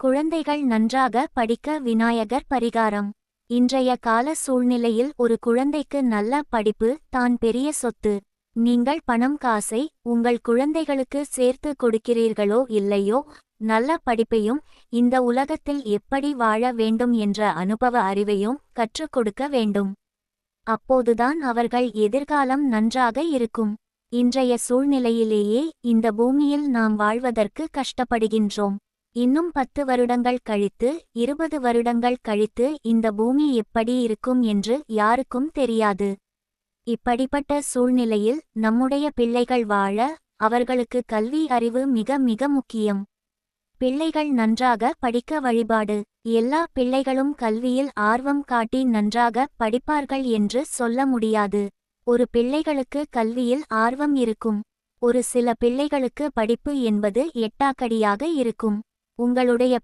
குழந்தைகள் நன்றாக படிக்க விநாயகர் பரிகாரம். இன்றைய கால சூழ்நிலையில் ஒரு குழந்தைக்கு நல்ல படிப்பு தான் பெரிய சொத்து. நீங்கள் பணம் காசை உங்கள் குழந்தைகளுக்கு சேர்த்து கொடுக்கிறீர்களோ இல்லையோ நல்ல படிப்பையும் இந்த உலகத்தில் எப்படி வாழ வேண்டும் என்ற அனுபவ அறிவையும் கற்றுக் கொடுக்க வேண்டும். அப்போதுதான் அவர்கள் எதிர்காலம் நன்றாக இருக்கும். இன்றைய சூழ்நிலையிலேயே இந்த பூமியில் நாம் வாழ்வதற்கு கஷ்டப்படுகின்றோம். இன்னும் பத்து வருடங்கள் கழித்து இருபது வருடங்கள் கழித்து இந்த பூமி எப்படி இருக்கும் என்று யாருக்கும் தெரியாது. இப்படிப்பட்ட சூழ்நிலையில் நம்முடைய பிள்ளைகள் வாழ அவர்களுக்கு கல்வி அறிவு மிக மிக முக்கியம். பிள்ளைகள் நன்றாக படிக்க வழிபாடு. எல்லா பிள்ளைகளும் கல்வியில் ஆர்வம் காட்டி நன்றாக படிப்பார்கள் என்று சொல்ல முடியாது. ஒரு பிள்ளைகளுக்கு கல்வியில் ஆர்வம் இருக்கும். ஒரு சில பிள்ளைகளுக்கு படிப்பு என்பது எட்டாக்கடியாக இருக்கும். உங்களுடைய